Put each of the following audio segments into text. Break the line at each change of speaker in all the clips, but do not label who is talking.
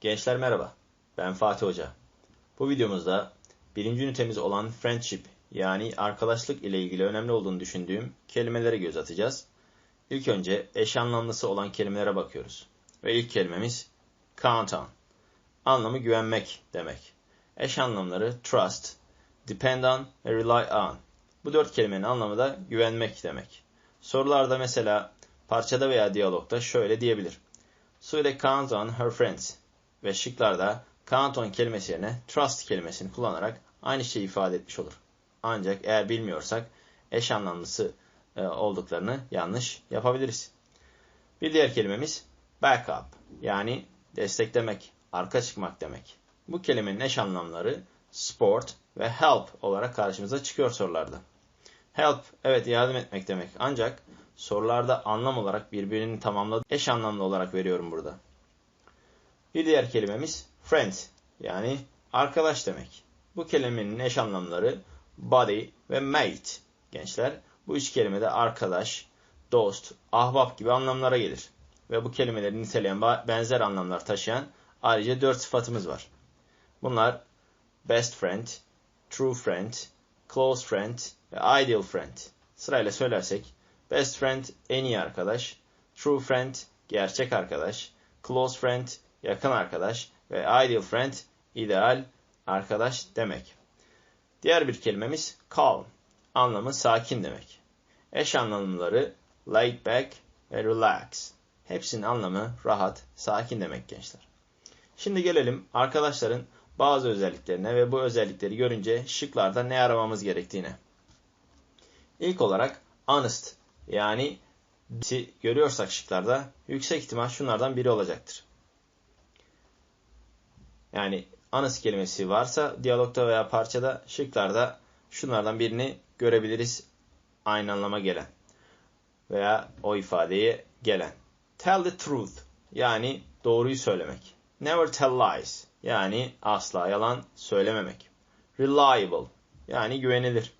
Gençler merhaba, ben Fatih Hoca. Bu videomuzda birinci ünitemiz olan friendship yani arkadaşlık ile ilgili önemli olduğunu düşündüğüm kelimelere göz atacağız. İlk önce eş anlamlısı olan kelimelere bakıyoruz. Ve ilk kelimemiz count on. Anlamı güvenmek demek. Eş anlamları trust, depend on ve rely on. Bu dört kelimenin anlamı da güvenmek demek. Sorularda mesela parçada veya diyalogda şöyle diyebilir. Sude counts on her friends ve şıklarda count on kelimesi yerine trust kelimesini kullanarak aynı şeyi ifade etmiş olur. Ancak eğer bilmiyorsak eş anlamlısı e, olduklarını yanlış yapabiliriz. Bir diğer kelimemiz backup yani desteklemek, arka çıkmak demek. Bu kelimenin eş anlamları support ve help olarak karşımıza çıkıyor sorularda. Help evet yardım etmek demek ancak sorularda anlam olarak birbirini tamamladı eş anlamlı olarak veriyorum burada. Bir diğer kelimemiz friend yani arkadaş demek. Bu kelimenin eş anlamları body ve mate gençler. Bu üç kelime de arkadaş, dost, ahbap gibi anlamlara gelir. Ve bu kelimeleri niteleyen benzer anlamlar taşıyan ayrıca dört sıfatımız var. Bunlar best friend, true friend, close friend ve ideal friend. Sırayla söylersek best friend en iyi arkadaş, true friend gerçek arkadaş, close friend yakın arkadaş ve ideal friend ideal arkadaş demek. Diğer bir kelimemiz calm. Anlamı sakin demek. Eş anlamları laid back ve relax. Hepsinin anlamı rahat, sakin demek gençler. Şimdi gelelim arkadaşların bazı özelliklerine ve bu özellikleri görünce şıklarda ne aramamız gerektiğine. İlk olarak honest yani görüyorsak şıklarda yüksek ihtimal şunlardan biri olacaktır. Yani honest kelimesi varsa diyalogta veya parçada şıklarda şunlardan birini görebiliriz aynı anlama gelen veya o ifadeye gelen. Tell the truth yani doğruyu söylemek. Never tell lies yani asla yalan söylememek. Reliable yani güvenilir.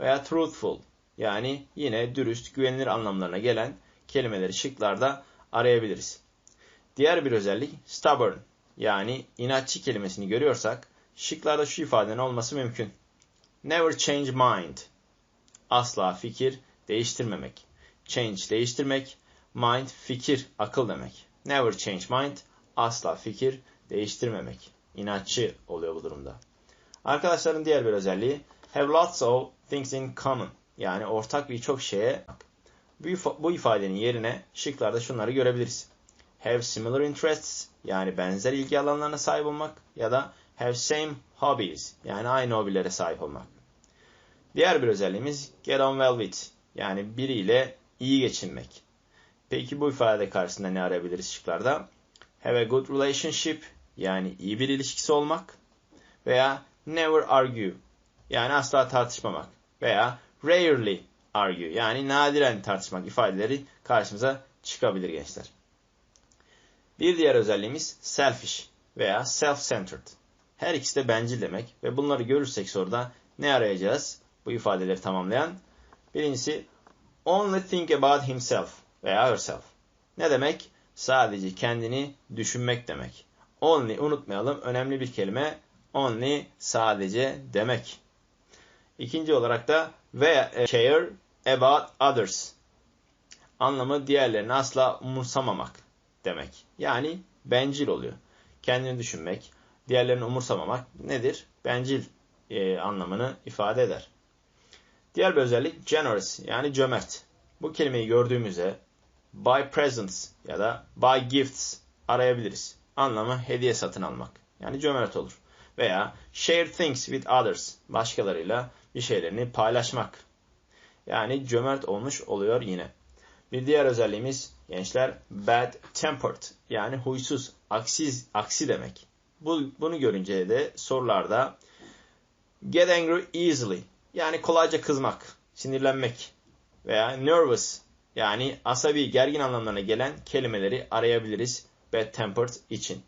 Veya truthful yani yine dürüst, güvenilir anlamlarına gelen kelimeleri şıklarda arayabiliriz. Diğer bir özellik stubborn yani inatçı kelimesini görüyorsak şıklarda şu ifadenin olması mümkün. Never change mind. Asla fikir değiştirmemek. Change değiştirmek. Mind fikir, akıl demek. Never change mind. Asla fikir değiştirmemek. İnatçı oluyor bu durumda. Arkadaşların diğer bir özelliği have lots of things in common. Yani ortak birçok şeye bu ifadenin yerine şıklarda şunları görebiliriz. Have similar interests yani benzer ilgi alanlarına sahip olmak ya da have same hobbies yani aynı hobilere sahip olmak. Diğer bir özelliğimiz get on well with yani biriyle iyi geçinmek. Peki bu ifade karşısında ne arayabiliriz şıklarda? Have a good relationship yani iyi bir ilişkisi olmak veya never argue yani asla tartışmamak veya rarely argue yani nadiren tartışmak ifadeleri karşımıza çıkabilir gençler. Bir diğer özelliğimiz selfish veya self-centered. Her ikisi de bencil demek ve bunları görürsek soruda ne arayacağız bu ifadeleri tamamlayan? Birincisi only think about himself veya herself. Ne demek? Sadece kendini düşünmek demek. Only unutmayalım önemli bir kelime. Only sadece demek. İkinci olarak da ve care about others. Anlamı diğerlerini asla umursamamak demek. Yani bencil oluyor. Kendini düşünmek, diğerlerini umursamamak nedir? Bencil e, anlamını ifade eder. Diğer bir özellik generous yani cömert. Bu kelimeyi gördüğümüzde buy presents ya da buy gifts arayabiliriz. Anlamı hediye satın almak. Yani cömert olur. Veya share things with others. Başkalarıyla bir şeylerini paylaşmak. Yani cömert olmuş oluyor yine. Bir diğer özelliğimiz gençler bad tempered yani huysuz, aksiz, aksi demek. Bu, bunu görünce de sorularda get angry easily yani kolayca kızmak, sinirlenmek veya nervous yani asabi, gergin anlamlarına gelen kelimeleri arayabiliriz bad tempered için.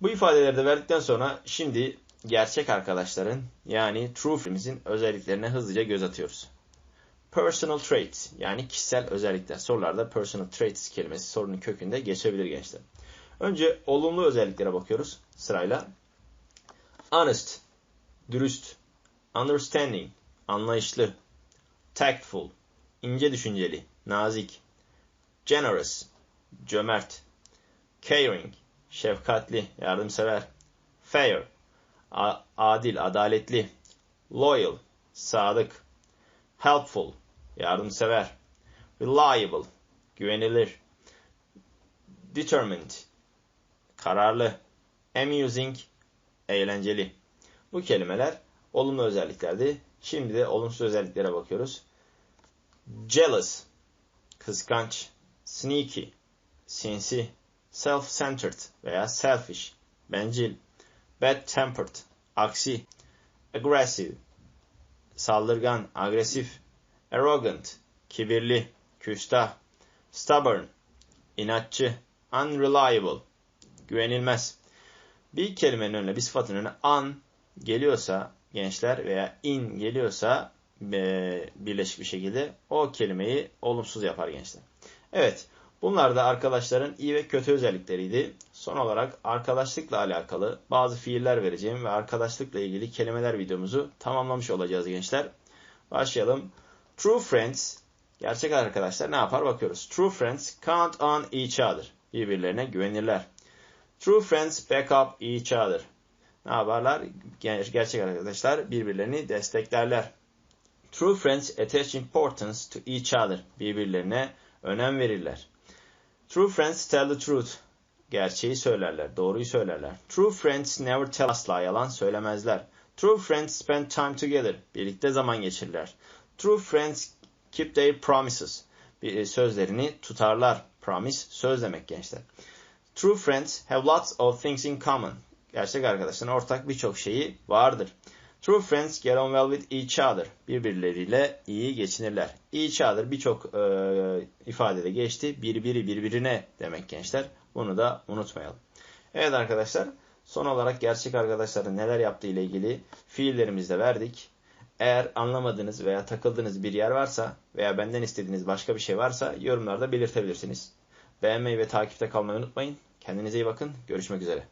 Bu ifadeleri de verdikten sonra şimdi gerçek arkadaşların yani true filmimizin özelliklerine hızlıca göz atıyoruz. Personal traits yani kişisel özellikler. Sorularda personal traits kelimesi sorunun kökünde geçebilir gençler. Önce olumlu özelliklere bakıyoruz sırayla. Honest, dürüst. Understanding, anlayışlı. Tactful, ince düşünceli, nazik. Generous, cömert. Caring, şefkatli, yardımsever. Fair, adil, adaletli. Loyal, sadık. Helpful, yardımsever. Reliable, güvenilir. Determined, kararlı. Amusing, eğlenceli. Bu kelimeler olumlu özelliklerdi. Şimdi de olumsuz özelliklere bakıyoruz. Jealous, kıskanç. Sneaky, sinsi. Self-centered veya selfish, bencil. Bad-tempered, aksi. Aggressive, saldırgan, agresif. Arrogant, kibirli, küstah. Stubborn, inatçı. Unreliable, güvenilmez. Bir kelimenin önüne, bir sıfatın önüne an geliyorsa gençler veya in geliyorsa e, birleşik bir şekilde o kelimeyi olumsuz yapar gençler. Evet. Bunlar da arkadaşların iyi ve kötü özellikleriydi. Son olarak arkadaşlıkla alakalı bazı fiiller vereceğim ve arkadaşlıkla ilgili kelimeler videomuzu tamamlamış olacağız gençler. Başlayalım. True friends, gerçek arkadaşlar ne yapar bakıyoruz. True friends count on each other. Birbirlerine güvenirler. True friends back up each other. Ne yaparlar? Gerçek arkadaşlar birbirlerini desteklerler. True friends attach importance to each other. Birbirlerine önem verirler. True friends tell the truth. Gerçeği söylerler, doğruyu söylerler. True friends never tell asla yalan söylemezler. True friends spend time together. Birlikte zaman geçirirler. True friends keep their promises. E, sözlerini tutarlar. Promise söz demek gençler. True friends have lots of things in common. Gerçek arkadaşların ortak birçok şeyi vardır. True friends get on well with each other. Birbirleriyle iyi geçinirler. Each other birçok e, ifadede geçti. Birbiri birbirine demek gençler. Bunu da unutmayalım. Evet arkadaşlar. Son olarak gerçek arkadaşların neler yaptığı ile ilgili fiillerimizi de verdik. Eğer anlamadığınız veya takıldığınız bir yer varsa veya benden istediğiniz başka bir şey varsa yorumlarda belirtebilirsiniz. Beğenmeyi ve takipte kalmayı unutmayın. Kendinize iyi bakın. Görüşmek üzere.